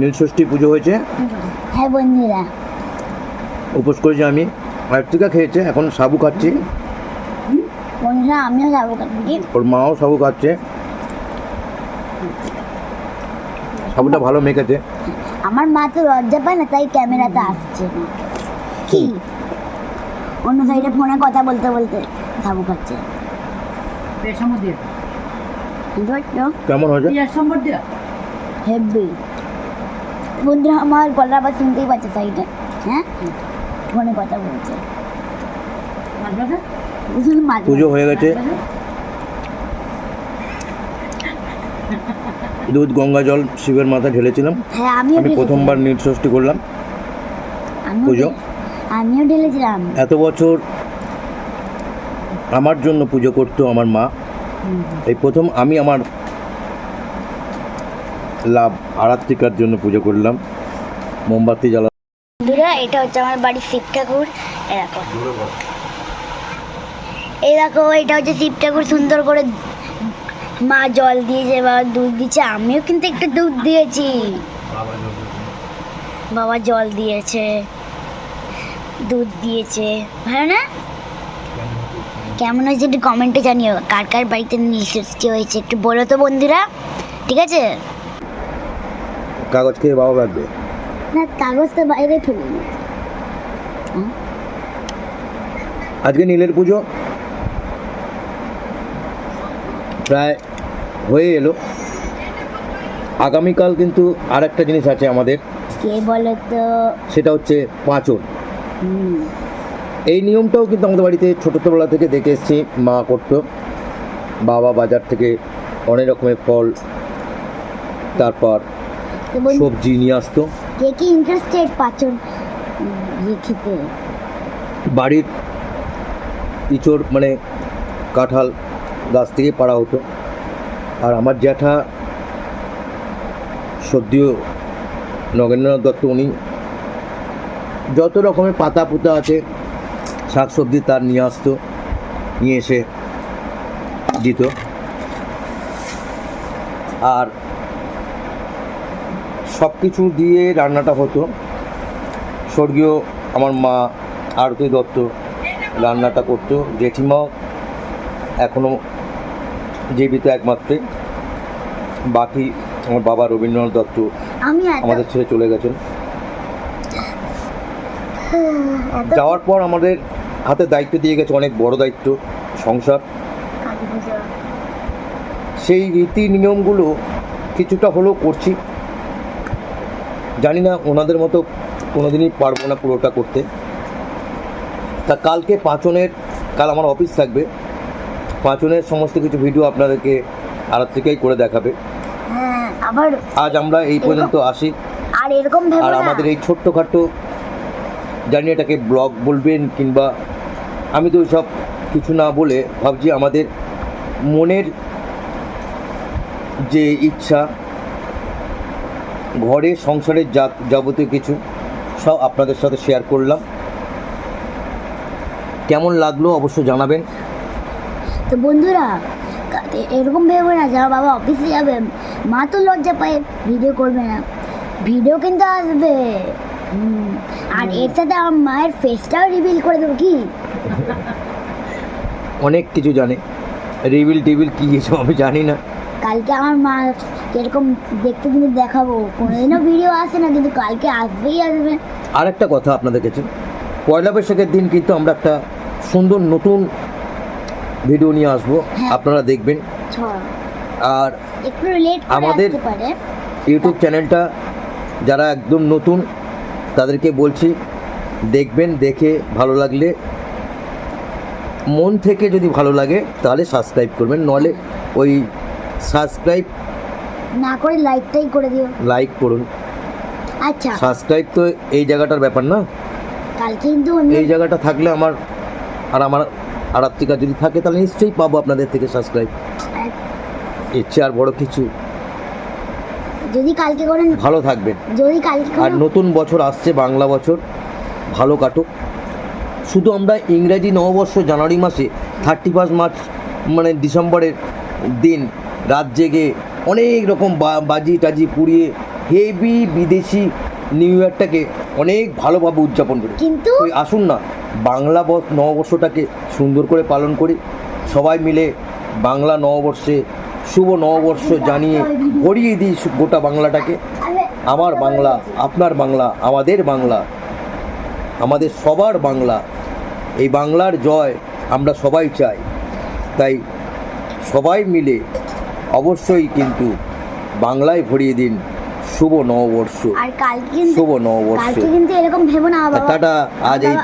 নীলষষ্ঠী পুজো হয়েছে। হ্যাঁ বন্ধুরা। উপোস করেছি আমি। আর্তিকা খেয়েছে? এখন সাবু খাচ্ছি। বন্ধুরা আমিও যাব কালকে ওর মাও সাবু খাচ্ছে। সাবুটা ভালো মেখেছে। আমার মা তো লজ্জা পায় না তাই ক্যামেরাতে আসছে। কি? অন্য সাইডে ফোনে কথা বলতে বলতে সাবু খাচ্ছে। কেমন হয়েছে? হেভি বন্ধুরা আমার গলার আবার শুনতেই পাচ্ছে সাইডে হ্যাঁ? ফোনে কথা বলছে। পুজো হয়ে গেছে। দুধ গঙ্গা জল শিবের মাথা ঢেলেছিলাম। হ্যাঁ আমি প্রথমবার প্রথমবার নীলষষ্ঠী করলাম। পুজো। আমিও ঢেলেছিলাম। এত বছর আমার জন্য পুজো করতো আমার মা। এই প্রথম আমি আমার লাভ আরাত্রিকার জন্য পুজো করলাম। মোমবাতি জ্বালা বন্ধুরা, এটা হচ্ছে আমার বাড়ির শিব ঠাকুর। দেখো। এই দেখো, এটা হচ্ছে শিব ঠাকুর সুন্দর করে মা জল দিয়েছে, বাবা দুধ দিয়েছে, আমিও কিন্তু একটু দুধ দিয়েছি। বাবা জল দিয়েছে, দুধ দিয়েছে। ভালো না? কেমন হয়েছে একটু কমেন্টে জানিও। কার কার বাড়িতে নীলষষ্ঠী হয়েছে একটু বলো তো বন্ধুরা, ঠিক আছে? কাগজ খেয়ে বাবা রাখবে? না কাগজ তো বাইরে ফেলে আজকে নীলের পুজো। প্রায় হয়ে এলো। আগামীকাল কিন্তু আর একটা জিনিস আছে আমাদের। কে বলো তো সেটা হচ্ছে পাঁচন। এই নিয়মটাও কিন্তু আমাদের বাড়িতে ছোটোবেলা থেকে দেখে এসেছি। মা করতো। বাবা বাজার থেকে অনেক রকমের ফল তারপর সবজি নিয়ে আসতো কে কি ইন্টারেস্টেড পাচন ইয়ে খেতে? বাড়ির ইঁচড় মানে কাঁঠাল গাছ থেকে পাড়া হতো। আর আমার জ্যাঠা সদ্যীয় নগেন্দ্রনাথ দত্ত উনি যত রকমের পাতা পুতা আছে শাক সবজি তার নিয়ে আসতো নিয়ে এসে দিত। আর সব কিছু দিয়ে রান্নাটা হতো। স্বর্গীয় আমার মা আরতি দত্ত রান্নাটা করতো। জেঠিমাও এখনও জীবিত একমাত্রে। বাকি আমার বাবা রবীন্দ্রনাথ দত্ত আমাদের ছেড়ে চলে গেছেন। যাওয়ার পর আমাদের হাতে দায়িত্ব দিয়ে গেছে অনেক বড় দায়িত্ব সংসার। সেই রীতি নিয়মগুলো কিছুটা হলেও করছি। জানি না ওনাদের মতো কোনোদিনই পারব না পুরোটা করতে। তা কালকে পাঁচনের কাল আমার অফিস থাকবে। পাঁচনের সমস্ত কিছু ভিডিও আপনাদেরকে আড়ার থেকেই করে দেখাবে। হ্যাঁ আবার আজ আমরা এই পর্যন্ত আসি। আর এরকম আর আমাদের এই ছোট্টখাটো জানি এটাকে ব্লগ বলবেন কিংবা আমি তো সব কিছু না বলে ভাবছি আমাদের মনের যে ইচ্ছা ঘরে সংসারের যা যাবতীয় কিছু সব আপনাদের সাথে শেয়ার করলাম। কেমন লাগল অবশ্য জানাবেন। তো বন্ধুরা এরকম ভেবে না যারা বাবা অফিসে যাবে মা তো লজ্জা পায় ভিডিও করবে না। ভিডিও কিন্তু আসবে। আর এর সাথে আমার মায়ের ফেসটাও রিভিল করে দেবো কি? অনেক কিছু জানে। রিভিল টিভিল কী কিছু আমি জানি না। কালকে আমার মা কীরকম দেখতে কিন্তু দেখাবো। কোনোদিনও ভিডিও আসে না কিন্তু কালকে আসবেই আসবে। আর একটা কথা আপনাদের কাছে। পয়লা বৈশাখের দিন কিন্তু আমরা একটা সুন্দর নতুন ভিডিও নিয়ে আসব। হ্যাঁ। আপনারা দেখবেন। আর একটু লেট আমাদের- ইউটিউব চ্যানেলটা যারা একদম নতুন তাদেরকে বলছি দেখবেন দেখে ভালো লাগলে মন থেকে যদি ভালো লাগে তাহলে সাবস্ক্রাইব করবেন। নলে ওই সাবস্ক্রাইব না করে লাইকটাই করে দিও। লাইক করুন। আচ্ছা। সাবস্ক্রাইব তো এই জায়গাটার ব্যাপার না। কালকে কিন্তু এই জায়গাটা থাকলে আমার আর আমার আরাত্রিকা যদি থাকে তাহলে নিশ্চয়ই পাবো আপনাদের থেকে সাবস্ক্রাইব ইচ্ছে আর বড় কিছু যদি কালকে করেন ভালো থাকবেন যদি কালকে আর নতুন বছর আসছে বাংলা বছর ভালো কাটুক। শুধু আমরা ইংরেজি নববর্ষ জানুয়ারি মাসে থার্টি ফার্স্ট মার্চ মানে ডিসেম্বরের দিন রাত জেগে অনেক রকম বাজি টাজি পুড়িয়ে হেভি বিদেশি নিউ ইয়ারটাকে অনেক ভালোভাবে উদযাপন করি কিন্তু ওই আসুন না বাংলা বর্ষ নববর্ষটাকে সুন্দর করে পালন করি। সবাই মিলে বাংলা নববর্ষে শুভ নববর্ষ জানিয়ে ভরিয়ে দিই গোটা বাংলাটাকে। আমার বাংলা আপনার বাংলা আমাদের বাংলা আমাদের সবার বাংলা। এই বাংলার জয় আমরা সবাই চাই। তাই সবাই মিলে অবশ্যই কিন্তু বাংলায় ভরিয়ে দিন শুভ নববর্ষ। আর কালকে শুভ নববর্ষ। কালকে কিন্তু এরকম ভেবো না বাবা। টাটা আজ এই